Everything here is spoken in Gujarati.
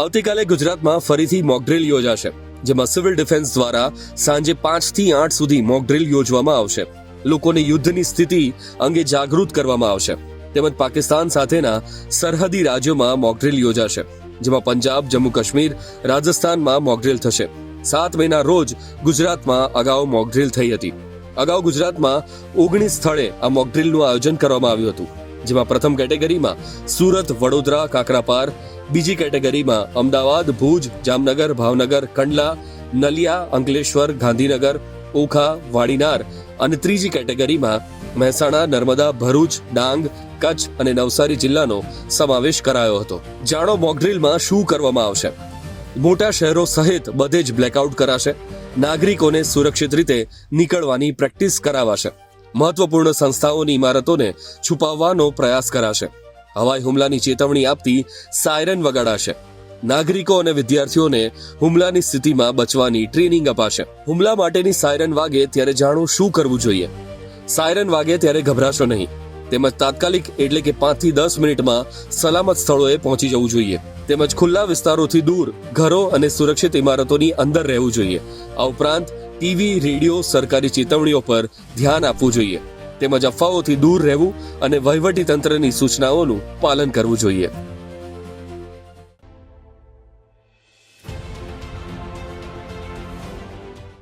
આવતીકાલે ગુજરાતમાં ફરીથી મોકડ્રીલ યોજાશે, જેમાં સિવિલ ડિફેન્સ દ્વારા સાંજે પાંચથી આઠ સુધી મોકડ્રીલ યોજવામાં આવશે. લોકોને યુદ્ધની સ્થિતિ અંગે જાગૃત કરવામાં આવશે. તેમજ પાકિસ્તાન સાથેના સરહદી રાજ્યોમાં મોકડ્રીલ યોજાશે, જેમાં પંજાબ જમ્મુ કાશ્મીર રાજસ્થાનમાં મોકડ્રીલ થશે. સાત મહિના રોજ ગુજરાતમાં અગાઉ મોકડ્રીલ થઈ હતી. અગાઉ ગુજરાતમાં ઓગણીસ સ્થળે આ મોકડ્રીલનું આયોજન કરવામાં આવ્યું હતું. જેમાં પ્રથમ કેટેગરીમાં સુરત, વડોદરા, કાકરાપાર, બીજી કેટેગરીમાં અમદાવાદ, ભુજ, જામનગર, ભાવનગર, કંડલા, નલિયા, અંકલેશ્વર, ગાંધીનગર, ઓખા, વાડીનાર અને ત્રીજી કેટેગરીમાં મહેસાણા, નર્મદા, ભરૂચ, ડાંગ, કચ્છ અને નવસારી જિલ્લાનો સમાવેશ કરાયો હતો. જાણો મોકડ્રીલમાં શું કરવામાં આવશે. મોટા શહેરો સહિત બધે જ બ્લેકઆઉટ કરાશે. નાગરિકોને સુરક્ષિત રીતે નીકળવાની પ્રેક્ટિસ કરાવાશે. મહત્વપૂર્ણ સંસ્થાઓની ઇમારતોને છુપાવવાનો પ્રયાસ કરાશે. હવાઈ હુમલાની ચેતવણી આપતી સાયરન વગાડાશે. નાગરિકો અને વિદ્યાર્થીઓને હુમલાની સ્થિતિમાં બચવાની ટ્રેનિંગ અપાશે. હુમલા માટેની સાયરન વાગે ત્યારે જાણો શું કરવું જોઈએ. સાયરન વાગે ત્યારે ગભરાશો નહીં. તેમજ તાત્કાલિક એટલે કે પાંચથી દસ મિનિટમાં સલામત સ્થળોએ પહોંચી જવું જોઈએ. તેમજ ખુલ્લા વિસ્તારોથી દૂર, ઘરો અને સુરક્ષિત ઇમારતોની અંદર રહેવું જોઈએ. આ ઉપરાંત ટીવી, રેડિયો, સરકારી ચેતવણીઓ પર ધ્યાન આપવું જોઈએ. તેમજ અફવાઓથી દૂર રહેવું અને વહીવટી તંત્રની સૂચનાઓનું પાલન કરવું જોઈએ.